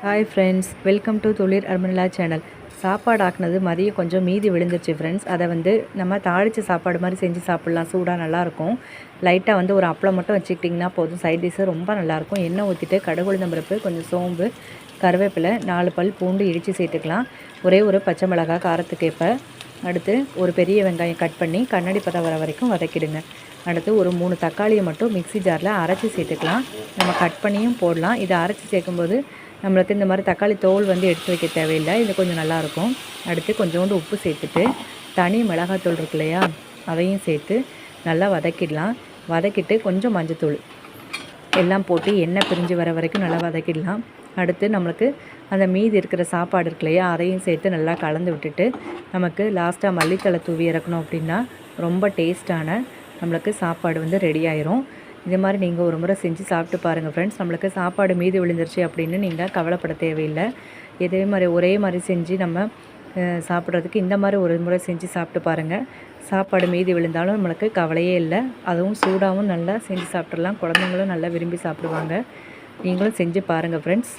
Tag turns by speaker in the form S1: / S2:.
S1: Hi friends welcome to தொழில் அர்மனிலா channel சாப்பாடு ஆக்குனது மதியம் கொஞ்சம் மீதி விழுந்துருச்சு ஃப்ரெண்ட்ஸ் அதை வந்து நம்ம தாளித்த சாப்பாடு மாதிரி செஞ்சு சாப்பிட்லாம். சூடாக நல்லாயிருக்கும். லைட்டாக வந்து ஒரு அப்பளம் மட்டும் வச்சுக்கிட்டிங்கன்னா போதும். சைட் டிஷ்ஷு ரொம்ப நல்லாயிருக்கும். எண்ணெய் ஊற்றிட்டு கடுகுழுந்த பருப்பு கொஞ்சம் சோம்பு கருவேப்பிலை நாலு பல் பூண்டு இடித்து சேர்த்துக்கலாம். ஒரே ஒரு பச்சை மிளகாய் காரத்துக்கேற்ப அடுத்து ஒரு பெரிய வெங்காயம் கட் பண்ணி கண்ணாடி பதம் வர வரைக்கும் வதக்கிடுங்க. அடுத்து ஒரு மூணு தக்காளியை மட்டும் மிக்ஸி ஜாரில் அரைச்சி சேர்த்துக்கலாம். நம்ம கட் பண்ணியும் போடலாம். இதை அரைச்சி சேர்க்கும்போது நம்மளுக்கு இந்த மாதிரி தக்காளி தோல் வந்து எடுத்து வைக்க தேவையில்லை. இது கொஞ்சம் நல்லாயிருக்கும். அடுத்து கொஞ்சோண்டு உப்பு சேர்த்துட்டு தனி மிளகாத்தூள் இருக்கு இல்லையா? அதையும் சேர்த்து நல்லா வதக்கிடலாம். வதக்கிட்டு கொஞ்சம் மஞ்சத்தூள் எல்லாம் போட்டு எண்ணெய் பிரிஞ்சு வர வரைக்கும் நல்லா வதக்கிடலாம். அடுத்து நம்மளுக்கு அந்த மீதி இருக்கிற சாப்பாடு இருக்கு இல்லையா? அதையும் சேர்த்து நல்லா கலந்து விட்டுட்டு நமக்கு லாஸ்ட்டாக மல்லித்தலை தூவி இறக்கணும் அப்படின்னா ரொம்ப டேஸ்ட்டான நம்மளுக்கு சாப்பாடு வந்து ரெடி ஆயிரும். இது மாதிரி நீங்கள் ஒரு முறை செஞ்சு சாப்பிட்டு பாருங்கள் ஃப்ரெண்ட்ஸ் நம்மளுக்கு சாப்பாடு மீதி விழுந்துருச்சு அப்படின்னு நீங்கள் கவலைப்பட தேவையில்லை. இதே மாதிரி ஒரே மாதிரி செஞ்சு நம்ம சாப்பிட்றதுக்கு இந்த மாதிரி ஒரு முறை செஞ்சு சாப்பிட்டு பாருங்கள் சாப்பாடு மீதி விழுந்தாலும் நம்மளுக்கு கவலையே இல்லை. அதுவும் சூடாகவும் நல்லா செஞ்சு சாப்பிட்றலாம் குழந்தைங்களும் நல்லா விரும்பி சாப்பிடுவாங்க. நீங்களும் செஞ்சு பாருங்கள் ஃப்ரெண்ட்ஸ்